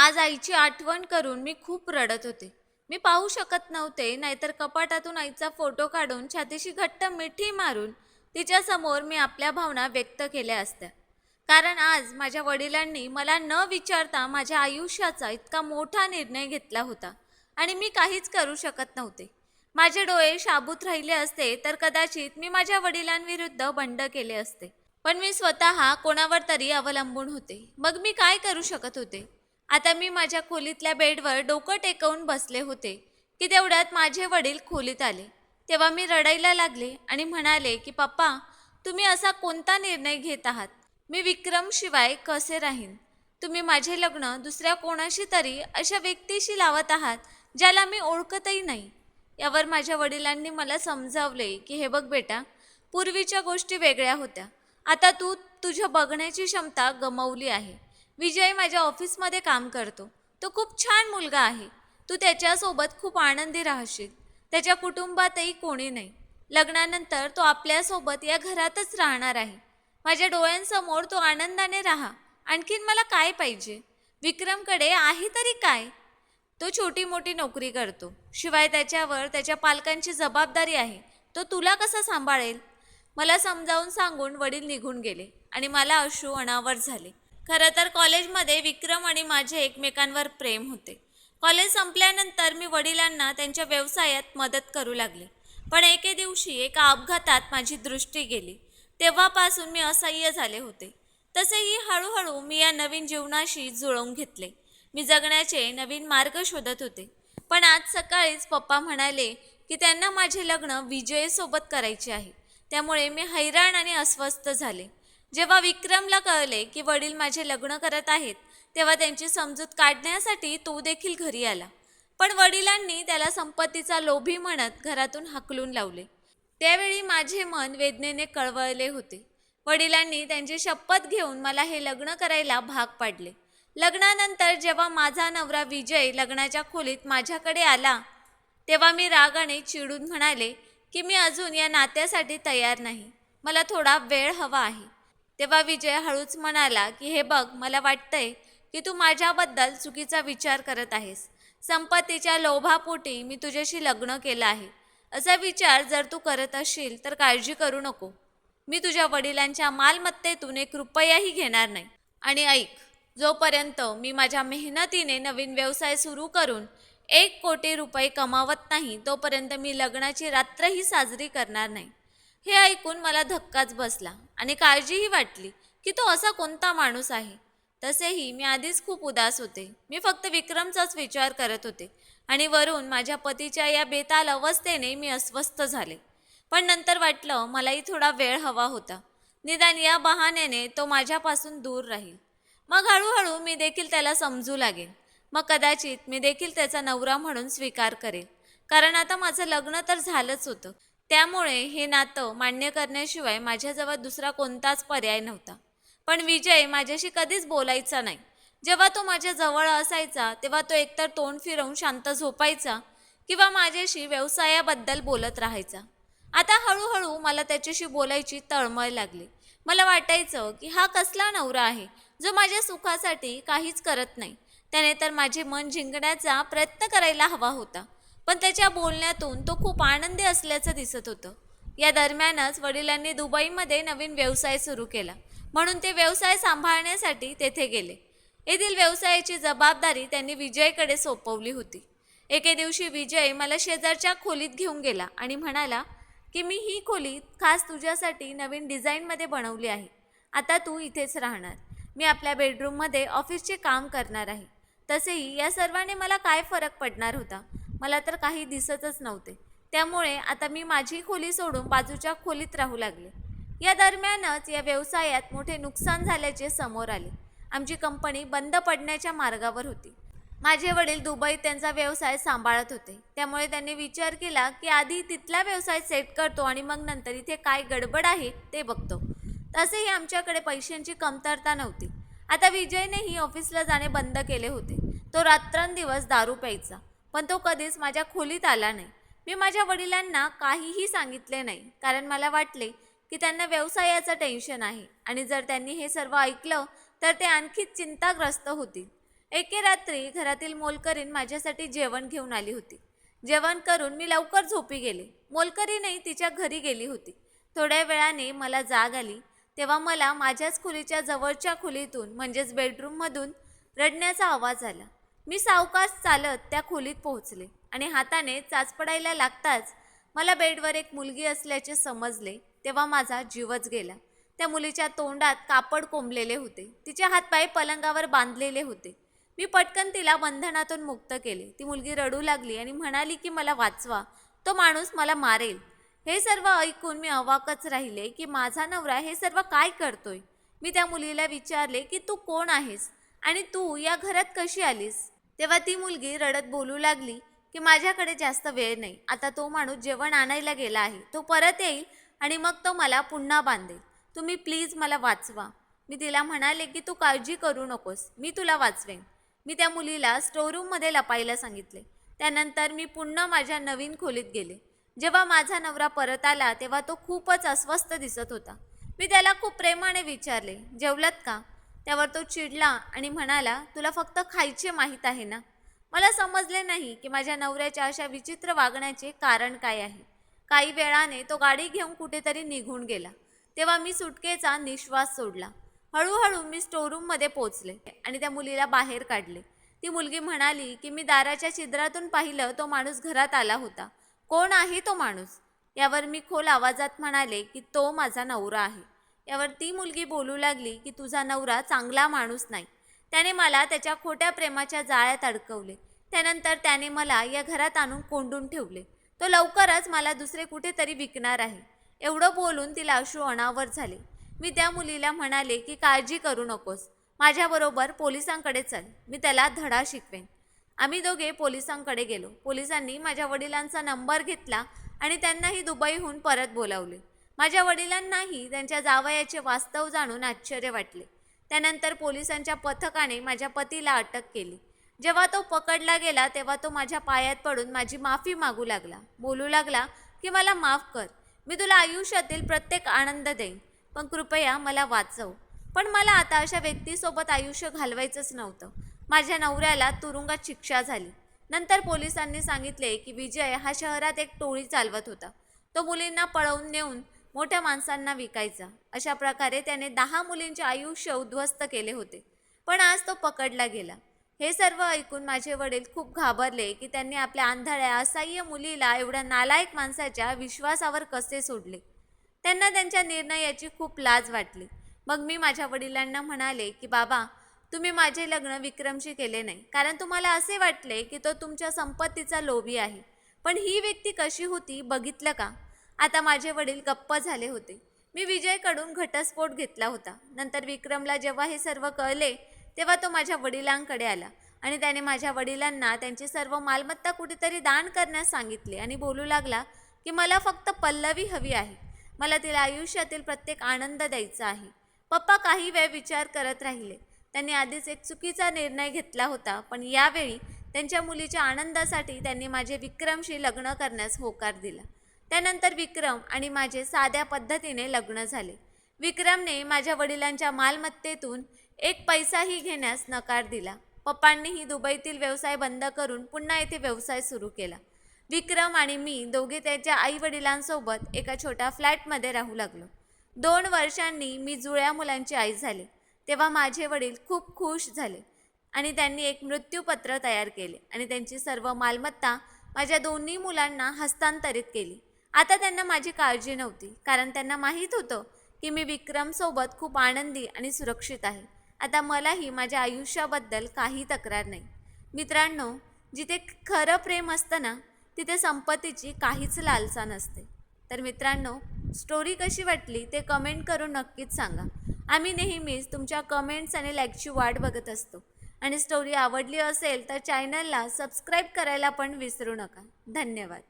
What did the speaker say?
आज आईची आठवण करून मी खूप रडत होते. मी पाहू शकत नव्हते नाहीतर कपाटातून आईचा फोटो काढून छातीशी घट्ट मिठी मारून तिच्यासमोर मी आपल्या भावना व्यक्त केल्या असत्या. कारण आज माझ्या वडिलांनी मला न विचारता माझ्या आयुष्याचा इतका मोठा निर्णय घेतला होता आणि मी काहीच करू शकत नव्हते. माझे डोळे शाबूत राहिले असते तर कदाचित मी माझ्या वडिलांविरुद्ध बंड केले असते. पण मी स्वतः कोणावर तरी अवलंबून होते. मग मी काय करू शकत होते? आता मी माझ्या खोलीतल्या बेडवर डोकं टेकवून बसले होते की तेवढ्यात माझे वडील खोलीत आले. तेव्हा मी रडायला लागले आणि म्हणाले की पप्पा तुम्ही असा कोणता निर्णय घेत आहात? मी विक्रमशिवाय कसे राहीन? तुम्ही माझे लग्न दुसऱ्या कोणाशी तरी अशा व्यक्तीशी लावत आहात ज्याला मी ओळखतही नाही. यावर माझ्या वडिलांनी मला समजावले की हे बघ बेटा पूर्वीच्या गोष्टी वेगळ्या होत्या. आता तू तुझ्या बघण्याची क्षमता गमावली आहे. विजय माझ्या ऑफिसमध्ये काम करतो. तो खूप छान मुलगा आहे. तू त्याच्यासोबत खूप आनंदी राहशील. त्याच्या कुटुंबातही कोणी नाही. लग्नानंतर तो आपल्यासोबत या घरातच राहणार आहे. माझ्या डोळ्यांसमोर तो आनंदाने राहा. आणखीन मला काय पाहिजे? विक्रमकडे आहे तरी काय? तो छोटी मोठी नोकरी करतो. शिवाय त्याच्यावर त्याच्या पालकांची जबाबदारी आहे. तो तुला कसा सांभाळेल? मला समजावून सांगून वडील निघून गेले आणि मला अश्रू अनावर झाले. खरं तर कॉलेजमध्ये विक्रम आणि माझे एकमेकांवर प्रेम होते. कॉलेज संपल्यानंतर मी वडिलांना त्यांच्या व्यवसायात मदत करू लागले. पण एके दिवशी एका अपघातात माझी दृष्टी गेली. तेव्हापासून मी असह्य झाले होते. तसेही हळूहळू मी या नवीन जीवनाशी जुळवून घेतले. मी जगण्याचे नवीन मार्ग शोधत होते. पण आज सकाळीच पप्पा म्हणाले की त्यांना माझे लग्न विजयसोबत करायचे आहे. त्यामुळे मी हैराण आणि अस्वस्थ झाले. जेव्हा विक्रमला कळले की वडील माझे लग्न करत आहेत तेव्हा त्यांची समजूत काढण्यासाठी तो देखील घरी आला. पण वडिलांनी त्याला संपत्तीचा लोभी म्हणत घरातून हाकलून लावले. त्यावेळी माझे मन वेदनेने कळवळले होते. वडिलांनी त्यांची शपथ घेऊन मला हे लग्न करायला भाग पाडले. लग्नानंतर जेव्हा माझा नवरा विजय लग्नाच्या खोलीत माझ्याकडे आला तेव्हा मी रागाने चिडून म्हणाले की मी अजून या नात्यासाठी तयार नाही. मला थोडा वेळ हवा आहे. तेव्हा विजय हळूच म्हणाला की हे बघ मला वाटतंय की तू माझ्याबद्दल चुकीचा विचार करत आहेस. संपत्तीच्या लोभापोटी मी तुझ्याशी लग्न केलं आहे. असा विचार जर तू करत असशील तर काळजी करू नको. मी तुझ्या वडिलांच्या मालमत्तेतून एक रुपयाही घेणार नाही. आणि ऐक जोपर्यंत मी माझ्या मेहनतीने नवीन व्यवसाय सुरू करून एक कोटी रुपये कमावत नाही तोपर्यंत मी लग्नाची रात्रही साजरी करणार नाही. हे ऐकून मला धक्काच बसला आणि काळजीही वाटली की तो असा कोणता माणूस आहे. तसेही मी आधीच खूप उदास होते. मी फक्त विक्रमचाच विचार करत होते आणि वरून माझ्या पतीच्या या बेताल अवस्थेने मी अस्वस्थ झाले. पण नंतर वाटलं मलाही थोडा वेळ हवा होता. निदान या बहाण्याने तो माझ्यापासून दूर राहील. मग हळूहळू मी देखील त्याला समजू लागेल मग कदाचित मी देखील त्याचा नवरा म्हणून स्वीकार करेल. कारण आता माझं लग्न तर झालंच होतं. त्यामुळे हे नातं मान्य करण्याशिवाय माझ्याजवळ दुसरा कोणताच पर्याय नव्हता. पण विजय माझ्याशी कधीच बोलायचा नाही. जेव्हा तो माझ्या जवळ असायचा तेव्हा तो एकतर तोंड फिरवून शांत झोपायचा किंवा माझ्याशी व्यवसायाबद्दल बोलत राहायचा. आता हळूहळू मला त्याच्याशी बोलायची तळमळ लागली. मला वाटायचं की हा कसला नवरा आहे जो माझ्या सुखासाठी काहीच करत नाही. त्याने तर माझे मन जिंकण्याचा प्रयत्न करायला हवा होता. पण त्याच्या बोलण्यातून तो खूप आनंदी असल्याचं दिसत होतं. या दरम्यानच वडिलांनी दुबईमध्ये नवीन व्यवसाय सुरू केला. म्हणून ते व्यवसाय सांभाळण्यासाठी तेथे गेले. येथील व्यवसायाची जबाबदारी त्यांनी विजयकडे सोपवली होती. एके दिवशी विजय मला शेजारच्या खोलीत घेऊन गेला आणि म्हणाला की मी ही खोली खास तुझ्यासाठी नवीन डिझाईनमध्ये बनवली आहे. आता तू इथेच राहणार. मी आपल्या बेडरूममध्ये ऑफिसचे काम करणार आहे. तसेही या सर्वांनी मला काय फरक पडणार होता? मला तर काही दिसतच नव्हते. त्यामुळे आता मी माझी खोली सोडून बाजूच्या खोलीत राहू लागले. या दरम्यानच या व्यवसायात मोठे नुकसान झाल्याचे समोर आले. आमची कंपनी बंद पडण्याच्या मार्गावर होती. माझे वडील दुबईत त्यांचा व्यवसाय सांभाळत होते. त्यामुळे त्यांनी विचार केला की आधी तिथला व्यवसाय सेट करतो आणि मग नंतर इथे काय गडबड आहे ते बघतो. तसेही आमच्याकडे पैशांची कमतरता नव्हती. आता विजयनेही ऑफिसला जाणे बंद केले होते. तो रात्रंदिवस दारू प्यायचा. पण तो कधीच माझ्या खोलीत आला नाही. मी माझ्या वडिलांना काहीही सांगितले नाही कारण मला वाटले की त्यांना व्यवसायाचं टेन्शन आहे आणि जर त्यांनी हे सर्व ऐकलं तर ते आणखी चिंताग्रस्त होतील. एके रात्री घरातील मोलकरीण माझ्यासाठी जेवण घेऊन आली होती. जेवण करून मी लवकर झोपी गेले. मोलकरीणही तिच्या घरी गेली होती. थोड्या वेळाने मला जाग आली. तेव्हा मला माझ्याच खोलीच्या जवळच्या खोलीतून म्हणजेच बेडरूममधून रडण्याचा आवाज आला. मी सावकाश चालत त्या खोलीत पोहोचले आणि हाताने चाचपडायला लागताच मला बेडवर एक मुलगी असल्याचे समजले तेव्हा माझा जीवच गेला. त्या मुलीच्या तोंडात कापड कोंबलेले होते. तिचे हातपाय पलंगावर बांधलेले होते. मी पटकन तिला बंधनातून मुक्त केले. ती मुलगी रडू लागली आणि म्हणाली की मला वाचवा. तो माणूस मला मारेल. हे सर्व ऐकून मी अवाकच राहिले की माझा नवरा हे सर्व काय करतोय? मी त्या मुलीला विचारले की तू कोण आहेस? आणि तू या घरात कशी आलीस? तेव्हा ती मुलगी रडत बोलू लागली की माझ्याकडे जास्त वेळ नाही. आता तो माणूस जेवण आणायला गेला आहे. तो परत येईल आणि मग तो मला पुन्हा बांधेल. तुम्ही प्लीज मला वाचवा. मी तिला म्हणाले की तू काळजी करू नकोस. मी तुला वाचवेन. मी त्या मुलीला स्टोरूममध्ये लपायला सांगितले. त्यानंतर मी पुन्हा माझ्या नवीन खोलीत गेले. जेव्हा माझा नवरा परत आला तेव्हा तो खूपच अस्वस्थ दिसत होता. मी त्याला खूप प्रेमाने विचारले जेवलात का? त्यावर तो चिडला आणि म्हणाला तुला फक्त खायचे माहीत आहे ना? मला समजले नाही की माझ्या नवऱ्याच्या अशा विचित्र वागण्याचे कारण काय आहे. काही वेळाने तो गाडी घेऊन कुठेतरी निघून गेला. तेव्हा मी सुटकेचा निश्वास सोडला. हळूहळू मी स्टोरूममध्ये पोचले आणि त्या मुलीला बाहेर काढले. ती मुलगी म्हणाली की मी दाराच्या छिद्रातून पाहिलं तो माणूस घरात आला होता. कोण आहे तो माणूस? यावर मी खोल आवाजात म्हणाले की तो माझा नवरा आहे. यावर ती मुलगी बोलू लागली की तुझा नवरा चांगला माणूस नाही. त्याने मला त्याच्या खोट्या प्रेमाच्या जाळ्यात अडकवले. त्यानंतर त्याने मला या घरात आणून कोंडून ठेवले. तो लवकरच मला दुसरे कुठेतरी विकणार आहे. एवढं बोलून तिला अश्रू अनावर झाले. मी त्या मुलीला म्हणाले की काळजी करू नकोस. माझ्याबरोबर पोलिसांकडे चल. मी त्याला धडा शिकवेन. आम्ही दोघे पोलिसांकडे गेलो. पोलिसांनी माझ्या वडिलांचा नंबर घेतला आणि त्यांनाही दुबईहून परत बोलावले. माझ्या वडिलांनाही त्यांच्या जावयाचे वास्तव जाणून आश्चर्य वाटले. त्यानंतर पोलिसांच्या पथकाने माझ्या पतीला अटक केली. जेव्हा तो पकडला गेला तेव्हा तो माझ्या पायात पडून माझी माफी मागू लागला. बोलू लागला की मला माफ कर. मी तुला आयुष्यातील प्रत्येक आनंद देईन. पण कृपया मला वाचव. पण मला आता अशा व्यक्तीसोबत आयुष्य घालवायचंच नव्हतं. माझ्या नवऱ्याला तुरुंगात शिक्षा झाली. नंतर पोलिसांनी सांगितले की विजय हा शहरात एक टोळी चालवत होता. तो मुलींना पळवून नेऊन मोठ्या माणसांना विकायचा. अशा प्रकारे त्याने दहा मुलींचे आयुष्य उद्ध्वस्त केले होते. पण आज तो पकडला गेला. हे सर्व ऐकून माझे वडील खूप घाबरले की त्यांनी आपल्या आंधळ्या असह्य मुलीला एवढ्या नालायक माणसाच्या विश्वासावर कसे सोडले? त्यांना त्यांच्या निर्णयाची खूप लाज वाटली. मग मी माझ्या वडिलांना म्हणाले की बाबा तुम्ही माझे लग्न विक्रमशी केले नाही. कारण तुम्हाला असे वाटले की तो तुमच्या संपत्तीचा लोभी आहे. पण ही व्यक्ती कशी होती? बघितलं का? आता माझे वडील गप्प झाले होते. मी विजयकडून घटस्फोट घेतला होता. नंतर विक्रमला जेव्हा हे सर्व कळले तेव्हा तो माझ्या वडिलांकडे आला आणि त्याने माझ्या वडिलांना त्यांची सर्व मालमत्ता कुठेतरी दान करण्यास सांगितले आणि बोलू लागला की मला फक्त पल्लवी हवी आहे. मला तिला आयुष्यातील प्रत्येक आनंद द्यायचा आहे. पप्पा काही वेळ विचार करत राहिले. त्यांनी आधीच एक चुकीचा निर्णय घेतला होता पण यावेळी त्यांच्या मुलीच्या आनंदासाठी त्यांनी माझे विक्रमशी लग्न करण्यास होकार दिला. त्यानंतर विक्रम आणि माझे साध्या पद्धतीने लग्न झाले. विक्रमने माझ्या वडिलांच्या मालमत्तेतून एक पैसाही घेण्यास नकार दिला. पप्पांनीही दुबईतील व्यवसाय बंद करून पुन्हा येथे व्यवसाय सुरू केला. विक्रम आणि मी दोघे त्याच्या आई वडिलांसोबत एका छोट्या फ्लॅटमध्ये राहू लागलो. दोन वर्षांनी मी जुळ्या मुलांची आई झाले. तेव्हा माझे वडील खूप खुश झाले आणि त्यांनी एक मृत्यूपत्र तयार केले आणि त्यांची सर्व मालमत्ता माझ्या दोन्ही मुलांना हस्तांतरित केली. आता त्यांना माझी काळजी नव्हती कारण त्यांना माहीत होतं की मी विक्रमसोबत खूप आनंदी आणि सुरक्षित आहे. आता मलाही माझ्या आयुष्याबद्दल काही तक्रार नाही. मित्रांनो जिथे खरं प्रेम असतं ना तिथे संपत्तीची काहीच लालसा नसते. तर मित्रांनो स्टोरी कशी वाटली ते कमेंट करून नक्कीच सांगा. आम्ही नेहमीच तुमच्या कमेंट्स आणि लाईकची वाट बघत असतो. आणि स्टोरी आवडली असेल तर चॅनलला सबस्क्राईब करायला पण विसरू नका. धन्यवाद.